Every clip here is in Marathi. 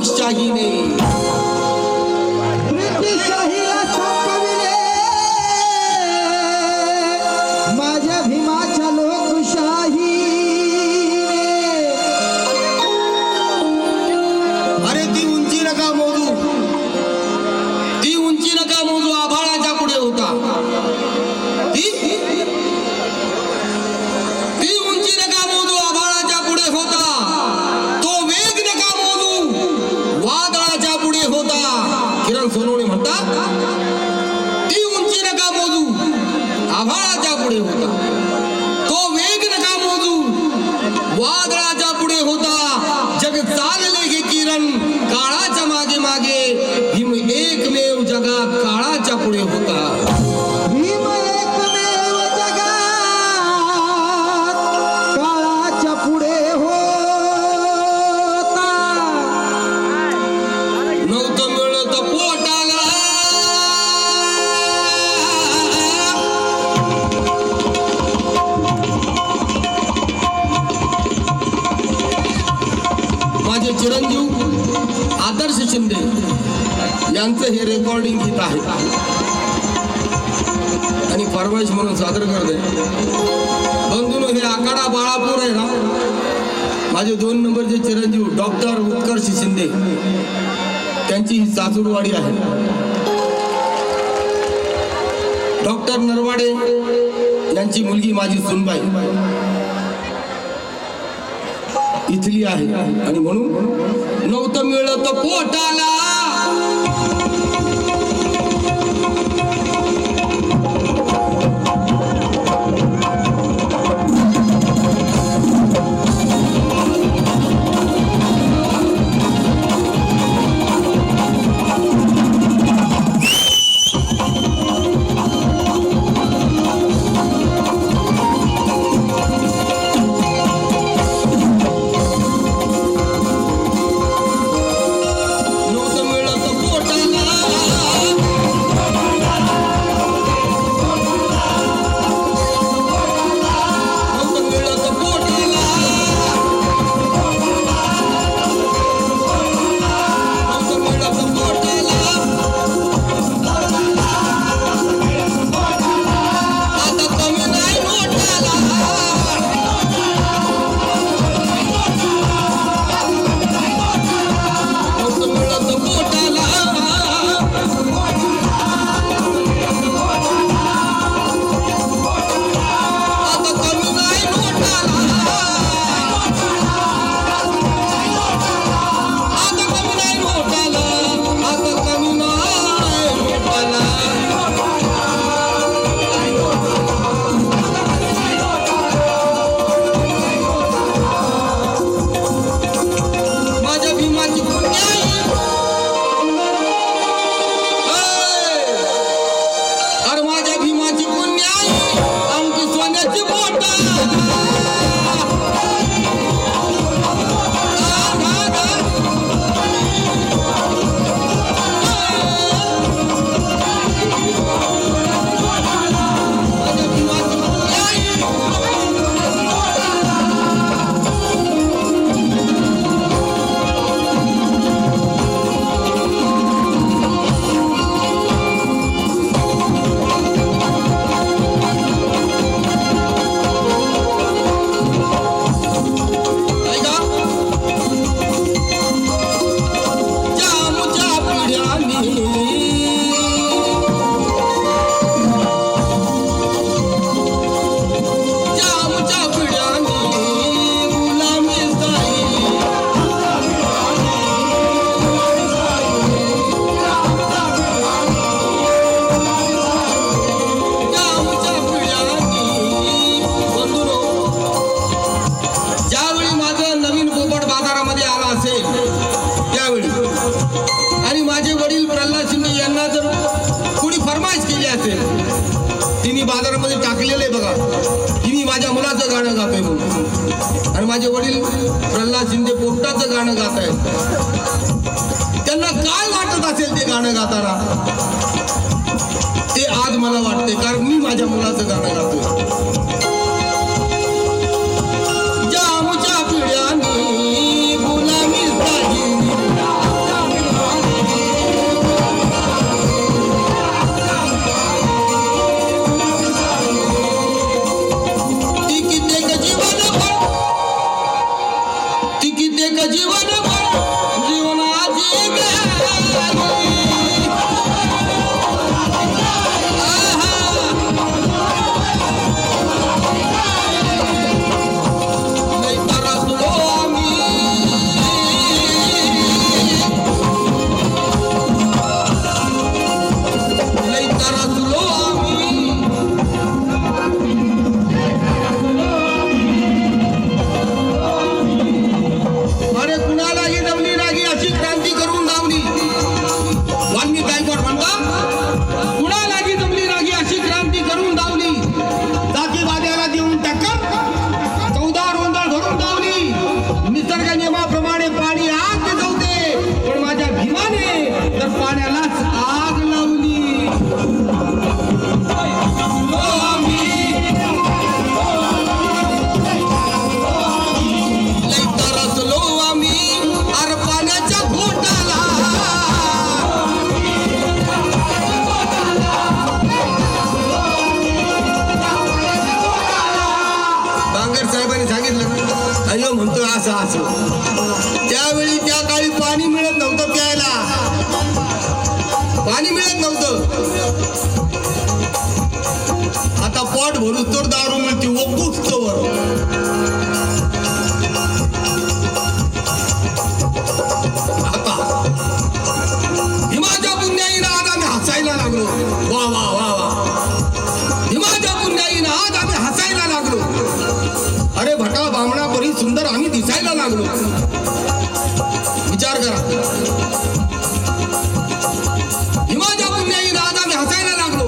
Hoş geldiniz. माझे चिरंजीव आदर्श शिंदे यांचं हे रेकॉर्डिंग गीत आहे. आणि परवाश म्हणून सादर करते बंधू हे आकाडा बाळापूर आहे ना? माझे दोन नंबरचे चिरंजीव डॉक्टर उत्कर्ष शिंदे. त्यांची ही सासूरवाडी आहे. डॉक्टर नरवाडे यांची मुलगी माझी सुनबाई. इथली आहे. आणि म्हणून नव्हतं मिळत पोटाला काय वाटत असेल ते गाणं गाताना? ते आज मला वाटते कारण मी माझ्या मुलाचं गाणं गातो दिसायला लागलो. विचार करा. हिमाच्या पुण्याईनं आज आम्ही हसायला लागलो.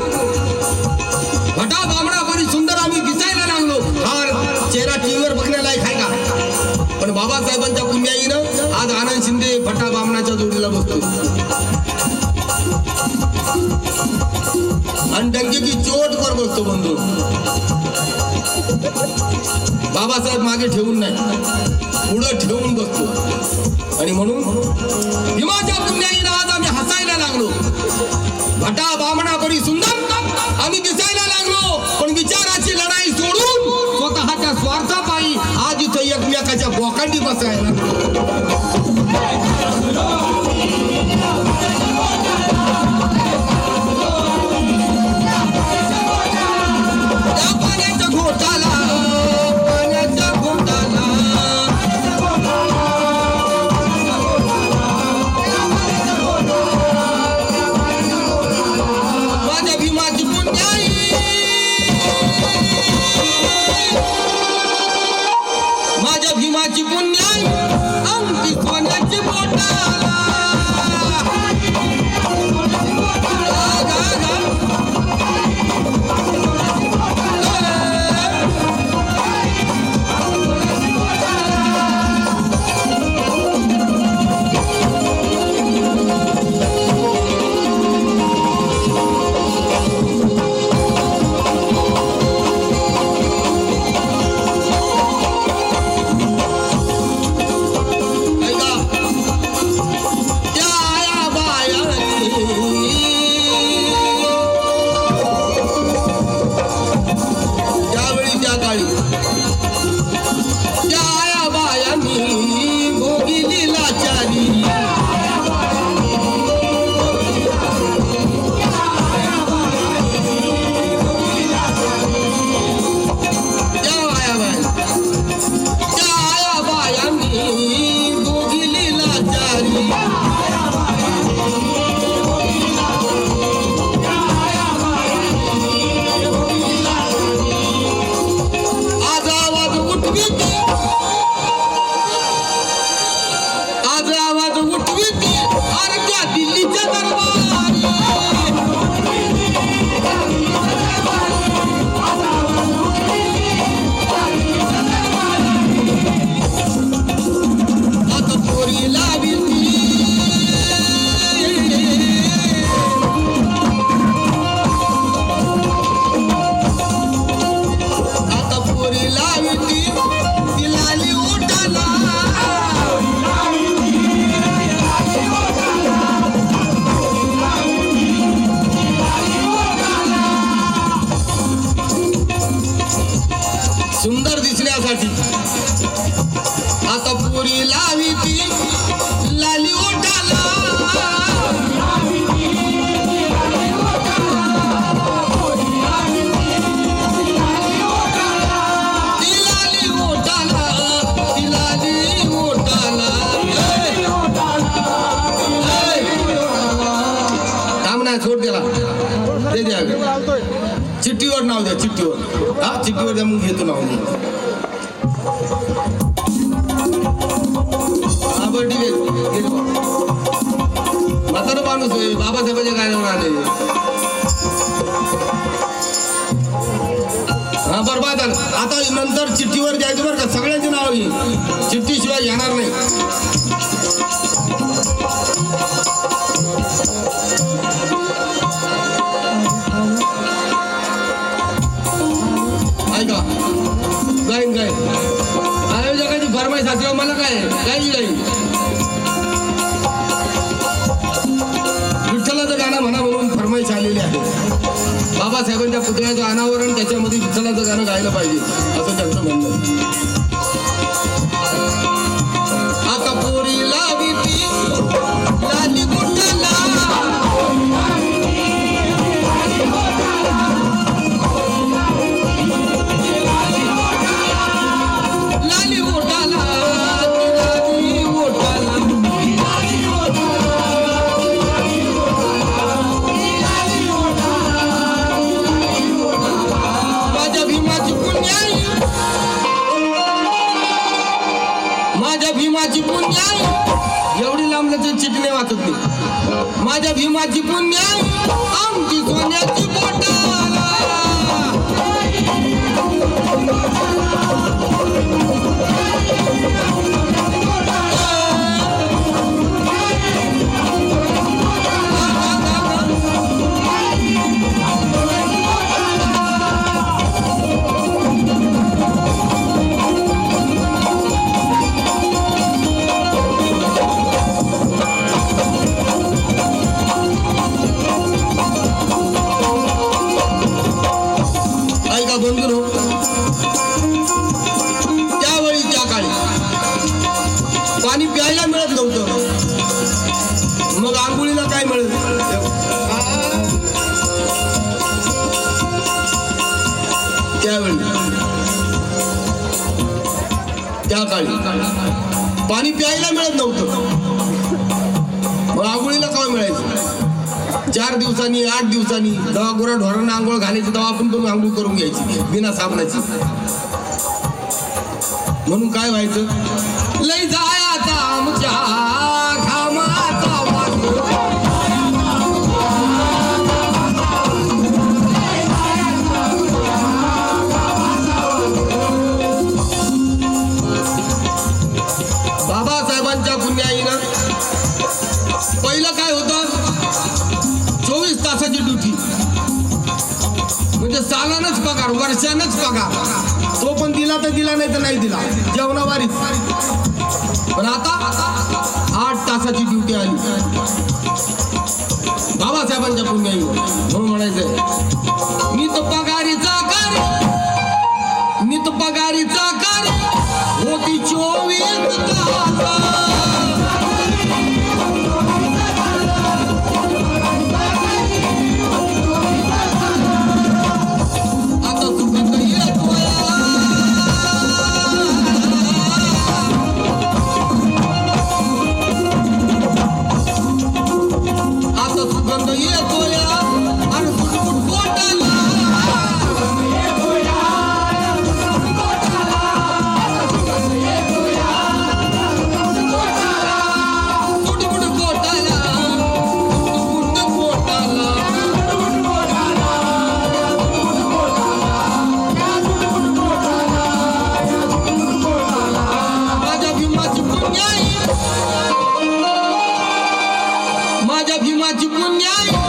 भटा बामणा बरी सुंदर आम्ही दिसायला लागलो. हा चेहरा टीव्हीवर बघण्यालायक आहे का? पण बाबासाहेबांच्या पुण्याईनं आज आनंद शिंदे भटा बामणाच्या जोडीला बसतो आणि डंकेची चोट वर बसतो बंधू. बाबासाहेब मागे ठेवून नाही. पुढं ठेवून बसतो आणि म्हणून हिमाच्या पुण्याईला आज आम्ही हसायला लागलो. भटा बामणा चिठ्ठीवर हा घेतो नाव मी बरं ठीक आहे. म्हातारा माणूस आहे. बाबासाहेबांच्या कार्यावर आले. हा बरोबर आता. नंतर चिठ्ठीवर द्यायचं बरं का? सगळ्यांची नाव येईल चिठ्ठीशिवाय येणार नाही. काय गाई गाईन विठ्ठलाचं गाणं म्हणा म्हणून फरमाईश आलेली आहे. बाबासाहेबांच्या पुतळ्याचं अनावरण त्याच्यामध्ये विठ्ठलाचं गाणं गायला पाहिजे असं त्यांचं म्हणणं पुण्या एवढी लांब चिटणे वाचत नाही माझ्या भीमाची पुण्या आमची सोन्याची पोटा दिवसांनी आठ दिवसांनी दवा गोरा ढोरांना आंघोळ घालायची दवा आपण करून आंघोळ करून घ्यायची बिना साबणाची. म्हणून काय व्हायचं? लय जा दिला नाही तर नाही दिला. जेवणावारीच. पण आता Ay, ay.